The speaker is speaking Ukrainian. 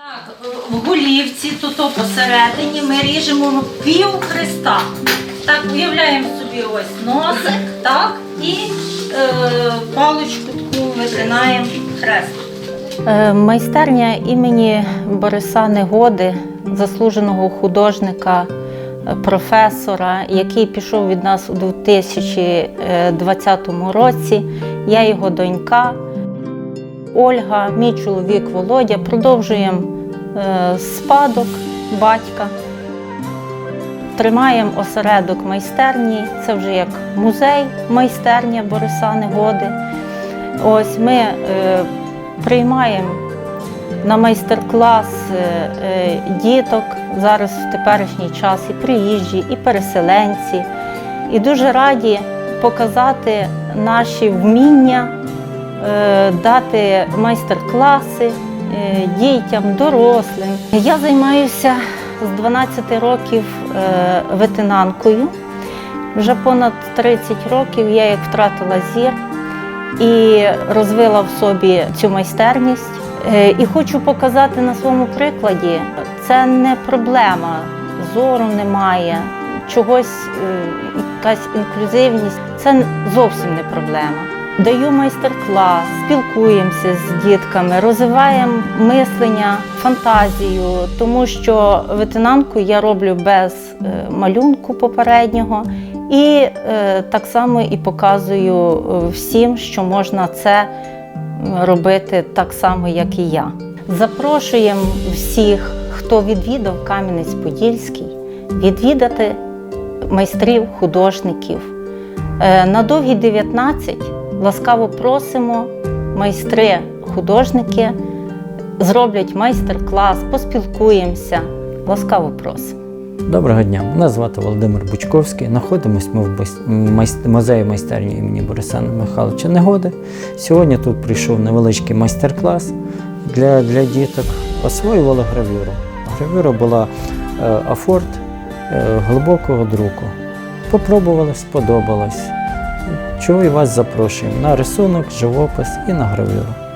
Так, е, в голівці, тут посередині ми ріжемо пів хреста. Так, уявляємо собі ось носик, так, і е, паличку таку витинаємо хрест. Е, Майстерня імені Бориса Негоди, заслуженого художника, е, професора, який пішов від нас у 2020 році. Я його донька Ольга, мій чоловік Володя. Продовжуємо е, спадок батька. Тримаємо осередок майстерні. Це вже як музей майстерня Бориса Негоди. Ось ми е, приймаємо на майстер-клас е, е, діток зараз в теперішній час і приїжджі, і переселенці. І дуже раді показати наші вміння, дати майстер-класи е, дітям, дорослим. Я займаюся з 12 років е, ветенанкою. Вже понад 30 років я як втратила зір і розвила в собі цю майстерність. Е, І хочу показати на своєму прикладі, це не проблема, зору немає, чогось, е, якась інклюзивність. Це зовсім не проблема. Даю майстер-клас, спілкуємося з дітками, розвиваємо мислення, фантазію, тому що ветенанку я роблю без е, малюнку попереднього. І е, так само і показую е, всім, що можна це робити так само, як і я. Запрошуємо всіх, хто відвідав Кам'янець-Подільський, відвідати майстрів, художників. На довгій 19 ласкаво просимо майстри, художники зроблять майстер-клас, поспілкуємося. Ласкаво просимо. Доброго дня, мене звати Володимир Бучковський. Знаходимося ми в музеї майстерні імені Бориса Михайловича Негоди. Сьогодні тут прийшов невеличкий майстер-клас для, для діток. Освоювали гравюру. Гравюра була е, афорт е, глибокого друку. Попробували, сподобалось. Чого і вас запрошуємо на рисунок, живопис і на гравюру.